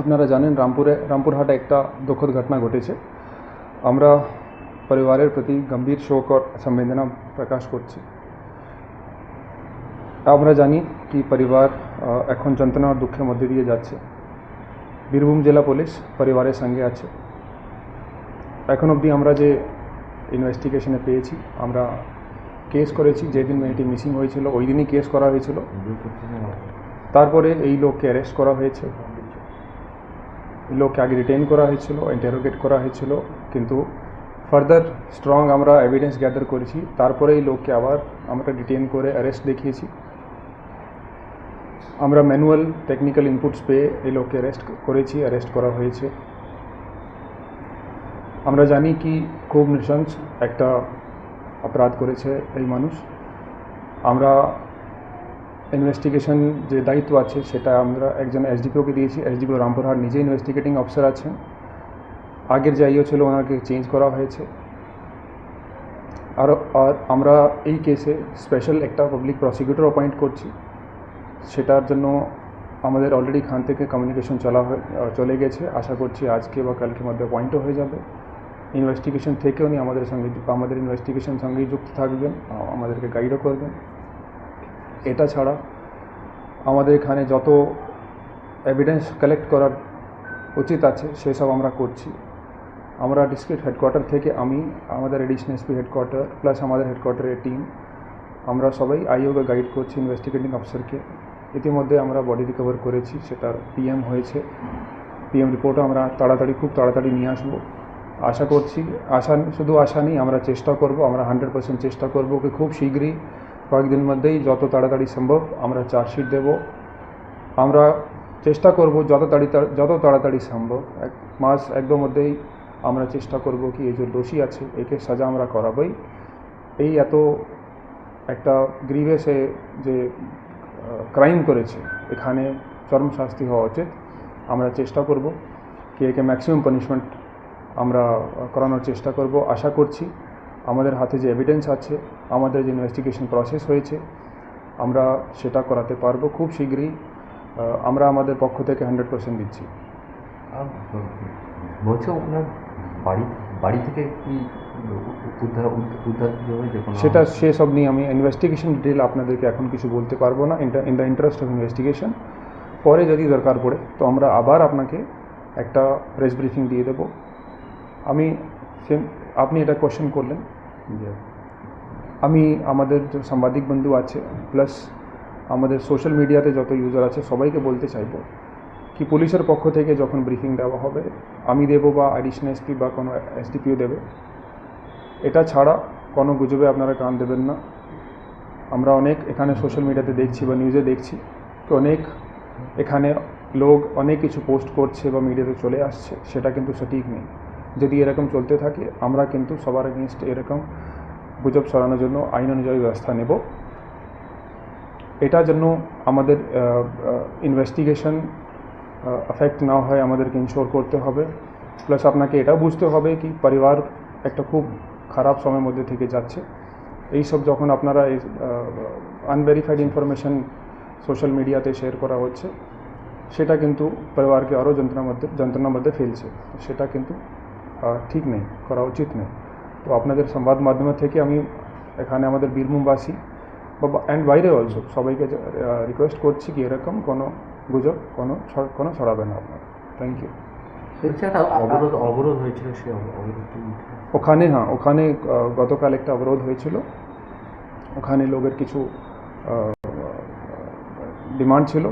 আপনারা জানেন রামপুরে রামপুরহাটে একটা দুঃখদ ঘটনা ঘটেছে। আমরা পরিবারের প্রতি গম্ভীর শোক আর সংবেদনা প্রকাশ করছি। আমরা জানি কি পরিবার এখন যন্ত্রণা আর দুঃখের মধ্যে দিয়ে যাচ্ছে। বীরভূম জেলা পুলিশ পরিবারের সঙ্গে আছে। এখন অবধি আমরা যে ইনভেস্টিগেশনে পেয়েছি আমরা কেস করেছি যেদিন মেয়েটি মিসিং হয়েছিল ওই দিনই কেস করা হয়েছিল। তারপরে এই লোককে অ্যারেস্ট করা হয়েছে। লোককে আগে রিটেন করা হয়েছিল ইন্টারোগেট করা হয়েছিল। কিন্তু ফার্দার স্ট্রং আমরা এভিডেন্স গ্যাদার করেছি। তারপরে এই লোককে আবার আমরা ডিটেন করে অ্যারেস্ট দেখিয়েছি। আমরা ম্যানুয়াল টেকনিক্যাল ইনপুটস পেয়ে এই লোককে অ্যারেস্ট করেছি অ্যারেস্ট করা হয়েছে। আমরা জানি কি খুব নৃশংস একটা অপরাধ করেছে এই মানুষ। আমরা ইনভেস্টিগেশন যে দায়িত্ব আছে, সেটা আমরা একজন এসডিপিওকে দিয়েছি। এসডিপিও রামপুরহাট নিজে ইনভেস্টিগেটিং অফিসার আছেন। আগের যে আইও ছিল, ওনাকে চেঞ্জ করা হয়েছে। আর আর আমরা এই কেসে স্পেশাল একটা পাবলিক প্রসিকিউটর অ্যাপয়েন্ট করছি। সেটার জন্য আমাদের অলরেডি খান থেকে কমিউনিকেশন চলা চলে গেছে। আশা করছি আজকে বা কালকের মধ্যে অ্যাপয়েন্টও হয়ে যাবে। ইনভেস্টিগেশন থেকে উনি আমাদের সঙ্গে, আমাদের ইনভেস্টিগেশন সঙ্গেই যুক্ত থাকবেন আমাদেরকে গাইডও করবেন। এটা ছাড়া আমাদের এখানে যত এভিডেন্স কালেক্ট করার উচিত আছে, সেসব আমরা করছি। আমরা ডিস্ট্রিক্ট হেডকোয়ার্টার থেকে আমি, আমাদের এডিশনাল এসপি হেডকোয়ার্টার প্লাস আমাদের হেডকোয়ার্টারের টিম আমরা সবাই আইওকে গাইড করছি ইনভেস্টিগেটিং অফিসারকে ইতিমধ্যে আমরা বডি রিকভার করেছি, সেটার পিএম হয়েছে। পিএম রিপোর্টও আমরা তাড়াতাড়ি, খুব তাড়াতাড়ি নিয়ে আসব। আশা করছি, আশা, শুধু আশা নেই, আমরা চেষ্টা করব, আমরা হান্ড্রেড পার্সেন্ট চেষ্টা করব কি খুব শীঘ্রই কয়েকদিনের মধ্যেই যত তাড়াতাড়ি সম্ভব আমরা চার্জশিট দেব। আমরা চেষ্টা করব যত তাড়ি যত তাড়াতাড়ি সম্ভব। এক মাস একদম মধ্যেই আমরা চেষ্টা করব কি এই যে দোষী আছে, একে সাজা আমরা করাবই। এই এত একটা গ্রিভেসে যে ক্রাইম করেছে, এখানে চরম শাস্তি হওয়া উচিত। আমরা চেষ্টা করব, কি একে ম্যাক্সিমাম পানিশমেন্ট আমরা করানোর চেষ্টা করব। আশা করছি আমাদের হাতে যে এভিডেন্স আছে আমাদের যে ইনভেস্টিগেশন প্রসেস হয়েছে আমরা সেটা করাতে পারব খুব শীঘ্রই। আমরা আমাদের পক্ষ থেকে হান্ড্রেড পার্সেন্ট দিচ্ছি। বলছে ওনার বাড়ি বাড়ি থেকে কি সেটা সেসব নিয়ে আমি ইনভেস্টিগেশন ডিটেল আপনাদেরকে এখন কিছু বলতে পারব না in the interest of investigation পরে যদি দরকার পড়ে তো আমরা আবার আপনাকে একটা প্রেস ব্রিফিং দিয়ে দেবো। আমি সেম আপনি এটা কোশ্চেন করলেন। যে আমি আমাদের সাংবাদিক বন্ধু আছে প্লাস আমাদের সোশ্যাল মিডিয়াতে যত ইউজার আছে সবাইকে বলতে চাইব কি পুলিশের পক্ষ থেকে যখন ব্রিফিং দেওয়া হবে আমি দেবো বা অ্যাডিশনাল এসপি বা কোনো এসডিপিও দেবে। এটা ছাড়া কোনো গুজবে আপনারা কান দেবেন না। আমরা অনেক এখানে সোশ্যাল মিডিয়াতে দেখছি বা নিউজে দেখছি তো অনেক এখানে লোক অনেক কিছু পোস্ট করছে বা মিডিয়াতে চলে আসছে সেটা কিন্তু সঠিক নেই। যদি এরকম চলতে থাকে, আমরা কিন্তু সবার এগেনস্ট এরকম গুজব সরানোর জন্য আইন অনুযায়ী ব্যবস্থা নেব। এটার জন্য আমাদের ইনভেস্টিগেশন এফেক্ট না হয়, আমাদেরকে ইনশোর করতে হবে। প্লাস আপনাকে এটাও বুঝতে হবে কি পরিবার একটা খুব খারাপ সময়ের মধ্যে থেকে যাচ্ছে। এই সব যখন আপনারা আনভেরিফাইড ইনফরমেশন সোশ্যাল মিডিয়াতে শেয়ার করা হচ্ছে, সেটা কিন্তু পরিবারকে আরও যন্ত্রণার মধ্যে যন্ত্রণার মধ্যে ফেলছে। সেটা কিন্তু ঠিক নেই করা উচিত নেই। তো আপনাদের সংবাদ মাধ্যম থেকে আমি এখানে আমাদের বীরভূমবাসী বা অ্যান্ড বাইরে অলসো সবাইকে রিকোয়েস্ট করছি কি এরকম কোনো গুজব কোনো কোনো ছড়াবে না আপনারা। থ্যাংক ইউ অবরোধ অবরোধ হয়েছিল সে ওখানে হ্যাঁ ওখানে গতকাল একটা অবরোধ হয়েছিল। ওখানে লোকের কিছু ডিমান্ড ছিল।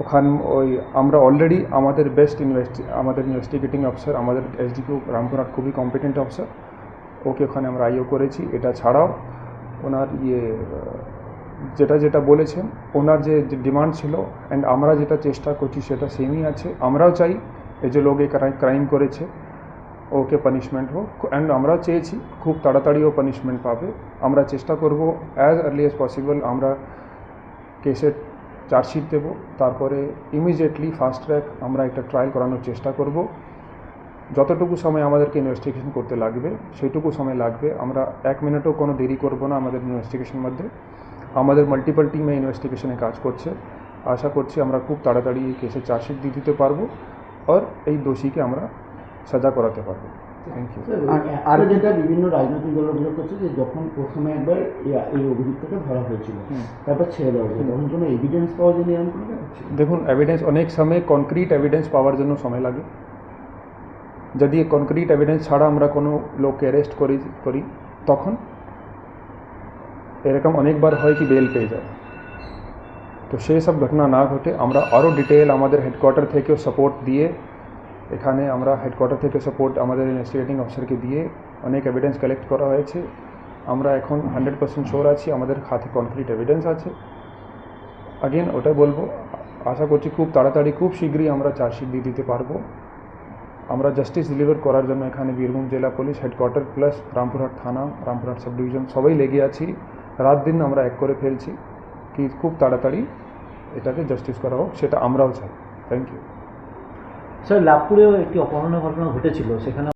ওখানে ওই আমরা অলরেডি আমাদের বেস্ট ইনভেস্টি আমাদের ইনভেস্টিগেটিং অফিসার আমাদের এসডিপিও রামপুরহাট খুবই কম্পিটেন্ট অফিসার ওকে ওখানে আমরা আইও করেছি। এটা ছাড়াও ওনার ইয়ে যেটা যেটা বলেছেন, ওনার যে ডিমান্ড ছিল অ্যান্ড আমরা যেটা চেষ্টা করছি সেটা সেমই আছে। আমরাও চাই এই যে লোক এই ক্রাইম করেছে, ওকে পানিশমেন্ট হোক। অ্যান্ড আমরা চেয়েছি, খুব তাড়াতাড়ি ও পানিশমেন্ট পাবে। আমরা চেষ্টা করব অ্যাজ আর্লি অ্যাজ পসিবল আমরা কেসের চার্জশিট দেবো। তারপরে ইমিডিয়েটলি ফাস্ট ট্র্যাক আমরা একটা ট্রায়াল করানোর চেষ্টা করব। যতটুকু সময় আমাদেরকে ইনভেস্টিগেশন করতে লাগবে সেইটুকু সময় লাগবে। আমরা এক মিনিটও কোনো দেরি করব না আমাদের ইনভেস্টিগেশন মধ্যে। আমাদের মাল্টিপল টিমে ইনভেস্টিগেশনে কাজ করছে। আশা করছি আমরা খুব তাড়াতাড়ি এই কেসে চার্জশিট দিয়ে দিতে পারব। আর এই দোষীকে আমরা সাজা করাতে পারব। আর যেটা বিভিন্ন রাজনৈতিক দল অভিযোগ করছে যে যখন প্রথমে একবার এই- অভিযুক্তকে ধরা হয়েছিল তারপর ছেড়ে দেওয়া হয়েছিল তখন কোনো এভিডেন্স পাওয়া যায়নি এরকম কোনো দেখুন এভিডেন্স অনেক সময় কনক্রিট এভিডেন্স পাওয়ার জন্য সময় লাগে। যদি কনক্রিট এভিডেন্স ছাড়া আমরা কোনো লোককে অ্যারেস্ট করি করি তখন এরকম অনেকবার হয় কি বেল পেয়ে যায়। তো সেই সব ঘটনা না ঘটে আমরা আরও ডিটেল আমাদের হেডকোয়ার্টার থেকেও সাপোর্ট দিয়ে এখানে আমরা হেডকোয়ার্টার থেকে সাপোর্ট আমাদের ইনভেস্টিগেটিং অফিসারকে দিয়ে অনেক এভিডেন্স কালেক্ট করা হয়েছে। আমরা এখন হান্ড্রেড পার্সেন্ট শোর আছি, আমাদের হাতে কনক্রিট এভিডেন্স আছে। আগেন ওটাই বলব, আশা করছি খুব তাড়াতাড়ি, খুব শীঘ্রই আমরা চার্জশিট দিয়ে দিতে পারব। আমরা জাস্টিস ডেলিভার করার জন্য এখানে বীরভূম জেলা পুলিশ হেডকোয়ার্টার প্লাস রামপুরহাট থানা, রামপুরহাট সাব ডিভিশন সবাই লেগে আছি। রাত দিন আমরা এক করে ফেলছি, কি খুব তাড়াতাড়ি এটাকে জাস্টিস করা হোক, সেটা আমরাও চাই। থ্যাংক ইউ স্যার লাভপুরেও একটি অপহরণের ঘটনা ঘটেছিল। সেখানে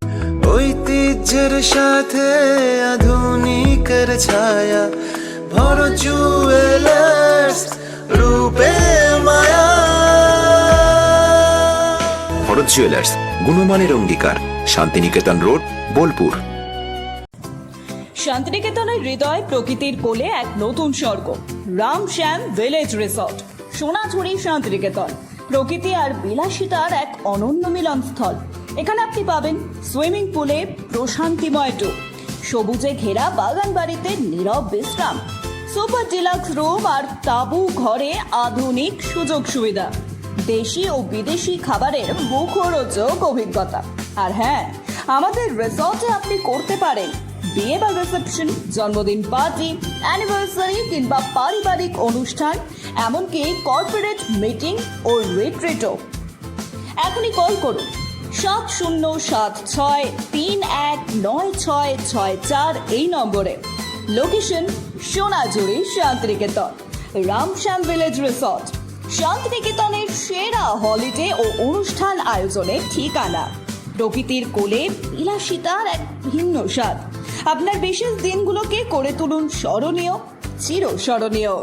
ঐতিহ্যের সাথে আধুনিকের ছায়া ভর জুয়েলার্স রূপে মায়া। ভরত জুয়েলার্স গুণমানের অঙ্গীকার শান্তিনিকেতন রোড বোলপুর। শান্তিনিকেতনের হৃদয় প্রকৃতির কোলে এক নতুন স্বর্গ রাম শ্যাম ভিলেজ রিসর্ট সোনাঝুরি শান্তিনিকেতন। প্রকৃতি আর বিলাসিতার এক অনন্য মিলনস্থল। এখানে আপনি পাবেন সুইমিং পুলে প্রশান্তিময় টু সবুজে ঘেরা বাগান বাড়িতে নীরব বিশ্রাম, সুপার ডিলাক্স রুম আর তাবু ঘরে আধুনিক সুযোগ সুবিধা, দেশি ও বিদেশি খাবারের মুখরোচক অভিজ্ঞতা। আর হ্যাঁ আমাদের রিসর্টে আপনি করতে পারেন বিয়ে বা রিসেপশন জন্মদিন পার্টি অ্যানিভার্সারি কিংবা পারিবারিক অনুষ্ঠান, এমনকি কর্পোরেট মিটিং ও রিট্রিটও এখনই কল করুন। সাত শূন্য সাত ছয় তিন এক নয় ছয় ছয় চার এই নম্বরে। Location Sonajhuri Santiniketan, Ramshyam village resort শান্তিনিকেতনের সেরা হলিডে ও অনুষ্ঠান আয়োজনের ঠিকানা। প্রকৃতির কোলে বিলাসিতার এক ভিন্ন স্বাদ। আপনার বিশেষ দিনগুলোকে করে তুলুন স্মরণীয়, চিরস্মরণীয়।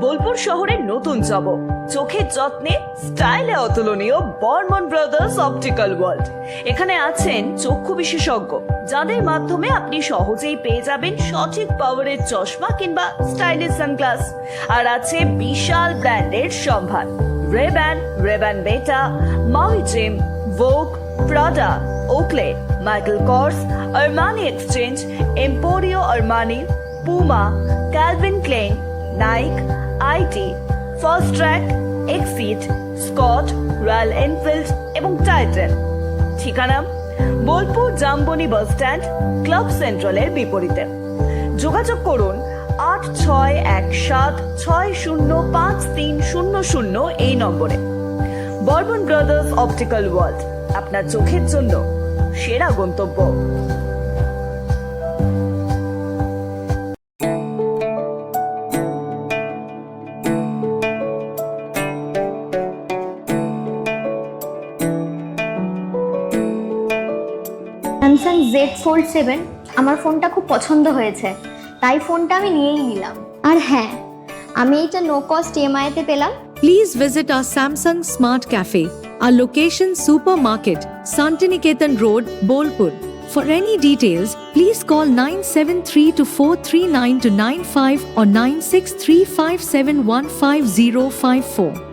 বোলপুর শহরের নতুন চমক চোখের যত্নে স্টাইলে অতুলনীয় বর্মন ব্রাদার্স অপটিক্যাল ওয়ার্ল্ড। এখানে আছেন চক্ষু বিশেষজ্ঞ, যাদের মাধ্যমে আপনি সহজেই পেয়ে যাবেন সঠিক পাওয়ারের চশমা কিংবা স্টাইলিশ সানগ্লাস আর আছে বিশাল ব্র্যান্ডের সম্ভার রেব্যান রেব্যান বেটা Maui Jim Vogue Prada Oakley Michael Kors Armani Exchange Emporio Armani Puma Calvin Klein Nike IT Fastrack exit Scott Royal Enfield এবং টাইটেন ঠিকানা Bolpur Jamboni bus stand, club সেন্ট্রালের বিপরীতে। যোগাযোগ করুন আট ছয় এক সাত ছয় শূন্য পাঁচ তিন শূন্য শূন্য এই নম্বরে। বর্মন ব্রাদার্স অপটিক্যাল ওয়ার্ল্ড, আপনার চোখের জন্য সেরা গন্তব্য। জেড ফোল্ড সেভেন আমার ফোনটা খুব পছন্দ হয়েছে তাই ফোনটা আমি নিয়েই নিলাম আর হ্যাঁ আমি এইটা নো কস্ট ইএমআইতে পেলাম Please visit our Samsung Smart Cafe, our location supermarket, Santiniketan Road, Bolpur. For any details, please call 973 439 95 or 963 571 5054.